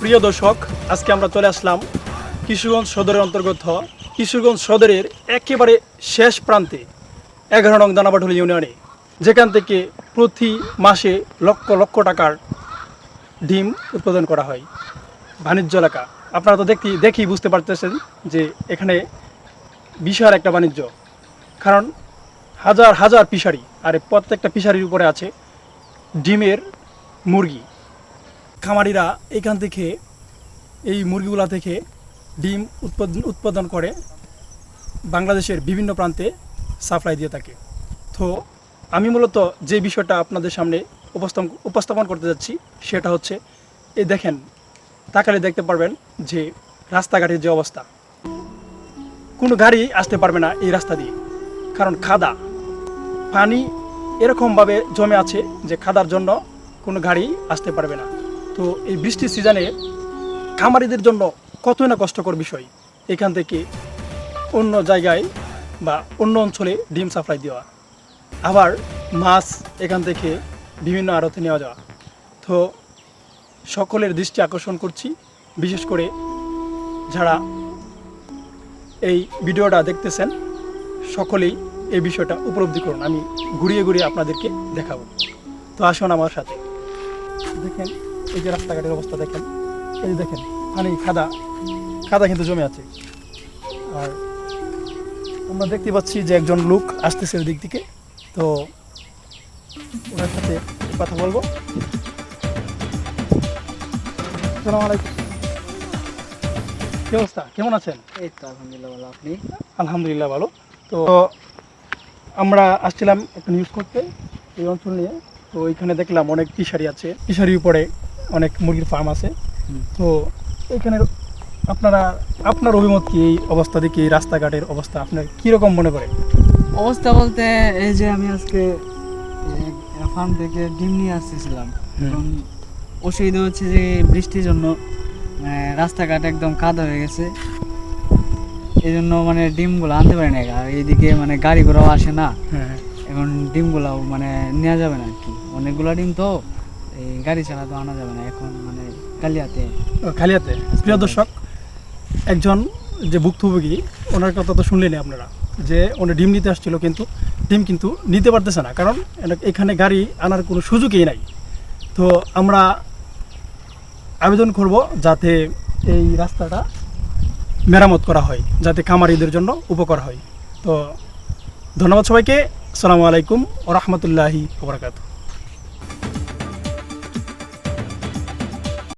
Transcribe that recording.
প্রিয় দর্শক, আজকে আমরা চলে আসলাম কিশোরগঞ্জ সদরের অন্তর্গত। কিশোরগঞ্জ সদরের একেবারে শেষ প্রান্তে, এগারো নং দানাবাটুল ইউনিয়নে, যেখান থেকে প্রতি মাসে লক্ষ লক্ষ টাকার ডিম উৎপাদন করা হয়। বাণিজ্য এলাকা। আপনারা তো দেখি দেখি বুঝতে পারতেছেন যে এখানে বিশাল একটা বাণিজ্য। কারণ হাজার হাজার পিসারি, আর প্রত্যেকটা পিসারির উপরে আছে ডিমের মুরগি। খামারিরা এখান থেকে, এই মুরগিগুলা থেকে ডিম উৎপাদন উৎপাদন করে বাংলাদেশের বিভিন্ন প্রান্তে সাপ্লাই দিয়ে থাকে। তো আমি মূলত যে বিষয়টা আপনাদের সামনে উপস্থাপন উপস্থাপন করতে যাচ্ছি সেটা হচ্ছে, এই দেখেন, তাকালে দেখতে পারবেন যে রাস্তাঘাটের যে অবস্থা। কোনো গাড়ি আসতে পারবে না এই রাস্তা দিয়ে, কারণ খাদা। পানি এরকমভাবে জমে আছে যে খাদার জন্য কোনো গাড়ি আসতে পারবে না। তো এই বৃষ্টির সিজনে খামারিদের জন্য কতই না কষ্টকর বিষয়। এখান থেকে অন্য জায়গায় বা অন্য অঞ্চলে ডিম সাপ্লাই দেওয়া। আবার মাছ এখান থেকে বিভিন্ন আড়তে নেওয়া যাওয়া। তো সকলের দৃষ্টি আকর্ষণ করছি, বিশেষ করে যারা এই ভিডিওটা দেখতেছেন, সকলেই এই বিষয়টা উপলব্ধি করুন। আমি ঘুরিয়ে ঘুরিয়ে আপনাদেরকে দেখাবো। তো আসুন আমার সাথে। দেখেন এই যে রাস্তাঘাটের অবস্থা দেখেন এই যে দেখেন পানি খাদা খাদা কিন্তু জমে আছে। আর আমরা দেখতে পাচ্ছি যে একজন লোক আসতেছে ওই দিক থেকে। তো ওনার সাথে কথা বলব। সালাম আলাইকুম। কি অবস্থা? কেমন আছেন? এই তো আলহামদুলিল্লাহ ভালো আপনি? আলহামদুলিল্লাহ ভালো। তো আমরা আসছিলাম একটা নিউজ করতে এই অঞ্চল নিয়ে। তো এখানে দেখলাম অনেক ফিশারি আছে। ফিশারির উপরে অনেক মুরগির ফার্ম আছে। তো এখানে আপনারা আপনার অভিমত কি এই অবস্থা দেখি এই রাস্তাঘাটের অবস্থা? আপনার কীরকম মনে করে? অবস্থা বলতে এই যে আমি আজকে ফার্ম থেকে ডিম নিয়ে আসতেছিলাম। অসুবিধা হচ্ছে যে বৃষ্টির জন্য মানে রাস্তাঘাট একদম কাদা হয়ে গেছে। এই জন্য মানে ডিমগুলো আনতে পারি না আর এইদিকে মানে গাড়ি ঘোড়াও আসে না। হ্যাঁ। এখন ডিমগুলাও মানে নেওয়া যাবে না আর কি। অনেকগুলো ডিম তো এই গাড়ি ছাড়া তো আনা যাবে না। এখন মানে কালিয়াতে। খালিয়াতে প্রিয় দর্শক একজন যে ভুক্তভোগী ওনার কথা তো শুনলেনি আপনারা যে উনি ডিম নিতে আসছিল কিন্তু ডিম কিন্তু নিতে পারতেছে না কারণ এখানে গাড়ি আনার কোনো সুযোগই নাই। তো আমরা আবেদন করব যাতে এই রাস্তাটা মেরামত করা হয় যাতে খামারিদের জন্য উপকার হয়। তো ধন্যবাদ সবাইকে। আসসালামু আলাইকুম ও রহমতুল্লাহি ওবরাকাতু